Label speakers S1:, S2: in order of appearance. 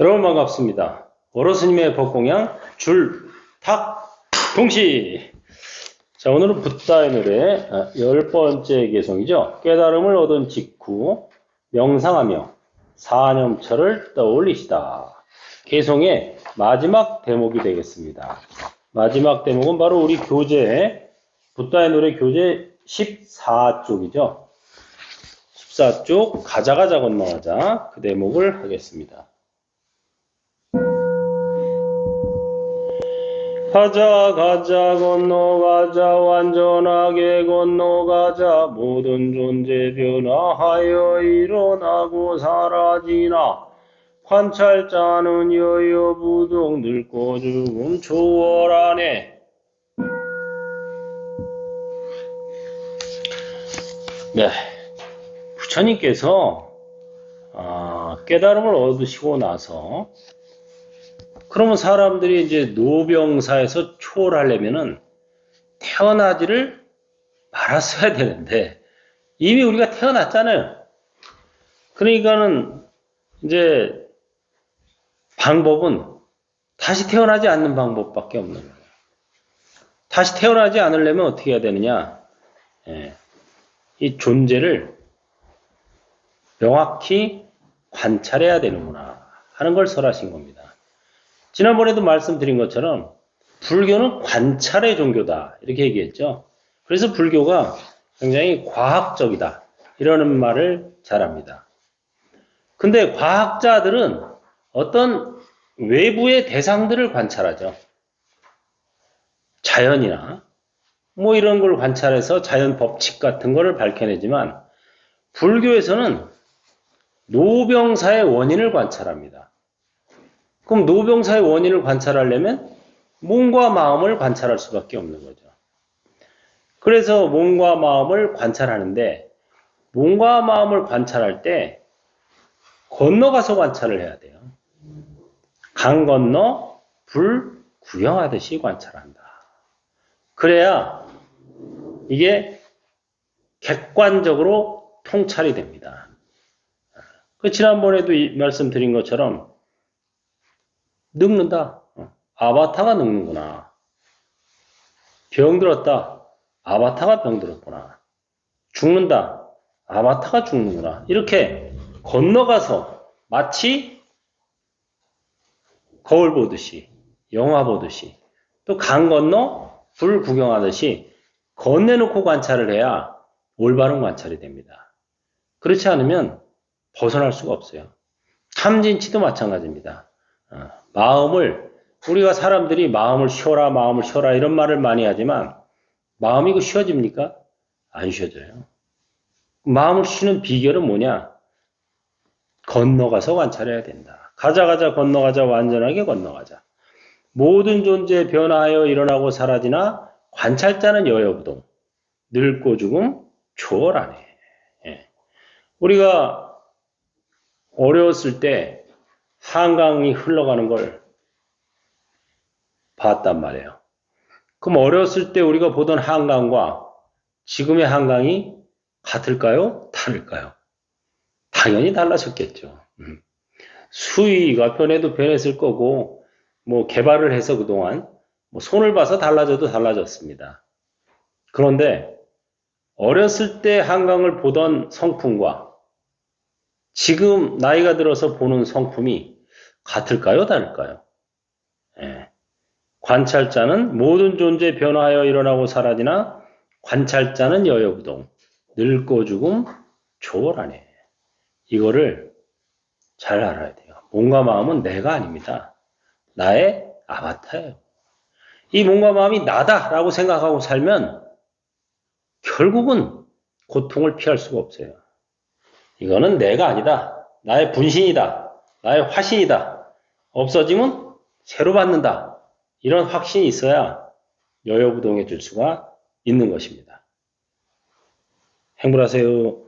S1: 여러분 반갑습니다. 어로스님의 법공양 줄탁 동시. 자 오늘은 붓다의 노래 아, 열 번째 개성이죠. 깨달음을 얻은 직후 명상하며 사념처를 떠올리시다. 개성의 마지막 대목이 되겠습니다. 마지막 대목은 바로 우리 교재 붓다의 노래 교재 14쪽이죠. 14쪽 가자 가자 건너가자 그 대목을 하겠습니다. 가자 가자 건너가자 완전하게 건너가자. 모든 존재 변화하여 일어나고 사라지나. 관찰자는 여여부동 늙고 죽음 초월하네. 네. 부처님께서 아, 깨달음을 얻으시고 나서 그러면 사람들이 이제 노병사에서 초월하려면은 태어나지를 말았어야 되는데 이미 우리가 태어났잖아요. 그러니까는 이제 방법은 다시 태어나지 않는 방법밖에 없는 거예요. 다시 태어나지 않으려면 어떻게 해야 되느냐? 예, 이 존재를 명확히 관찰해야 되는구나 하는 걸 설하신 겁니다. 지난번에도 말씀드린 것처럼 불교는 관찰의 종교다 이렇게 얘기했죠. 그래서 불교가 굉장히 과학적이다 이러는 말을 잘합니다. 근데 과학자들은 어떤 외부의 대상들을 관찰하죠. 자연이나 뭐 이런 걸 관찰해서 자연 법칙 같은 거를 밝혀내지만 불교에서는 노병사의 원인을 관찰합니다. 그럼 노병사의 원인을 관찰하려면 몸과 마음을 관찰할 수밖에 없는 거죠. 그래서 몸과 마음을 관찰하는데 몸과 마음을 관찰할 때 건너가서 관찰을 해야 돼요. 강 건너 불 구경하듯이 관찰한다. 그래야 이게 객관적으로 통찰이 됩니다. 그 지난번에도 말씀드린 것처럼 늙는다. 아바타가 늙는구나. 병들었다. 아바타가 병들었구나. 죽는다. 아바타가 죽는구나. 이렇게 건너가서 마치 거울 보듯이, 영화 보듯이, 또 강 건너 불 구경하듯이 건네놓고 관찰을 해야 올바른 관찰이 됩니다. 그렇지 않으면 벗어날 수가 없어요. 탐진치도 마찬가지입니다. 어, 마음을 우리가 사람들이 마음을 쉬어라 마음을 쉬어라 이런 말을 많이 하지만 마음이 그 쉬어집니까? 안 쉬어져요. 마음을 쉬는 비결은 뭐냐? 건너가서 관찰해야 된다. 가자 가자 건너가자 완전하게 건너가자. 모든 존재 변화하여 일어나고 사라지나 관찰자는 여여부동 늙고 죽음 초월하네. 예. 우리가 어려웠을 때 한강이 흘러가는 걸 봤단 말이에요. 그럼 어렸을 때 우리가 보던 한강과 지금의 한강이 같을까요? 다를까요? 당연히 달라졌겠죠. 음. 수위가 변해도 변했을 거고, 뭐 개발을 해서 그동안 뭐 손을 봐서 달라져도 달라졌습니다. 그런데 어렸을 때 한강을 보던 성품과 지금 나이가 들어서 보는 성품이 같을까요? 다를까요? 예. 관찰자는 모든 존재 변화하여 일어나고 사라지나 관찰자는 여여부동 늙고 죽음 초월하네. 이거를 잘 알아야 돼요. 몸과 마음은 내가 아닙니다. 나의 아바타예요. 이 몸과 마음이 나다라고 생각하고 살면 결국은 고통을 피할 수가 없어요. 이거는 내가 아니다. 나의 분신이다. 나의 화신이다. 없어지면 새로 받는다. 이런 확신이 있어야 여여부동해질 수가 있는 것입니다. 행복하세요.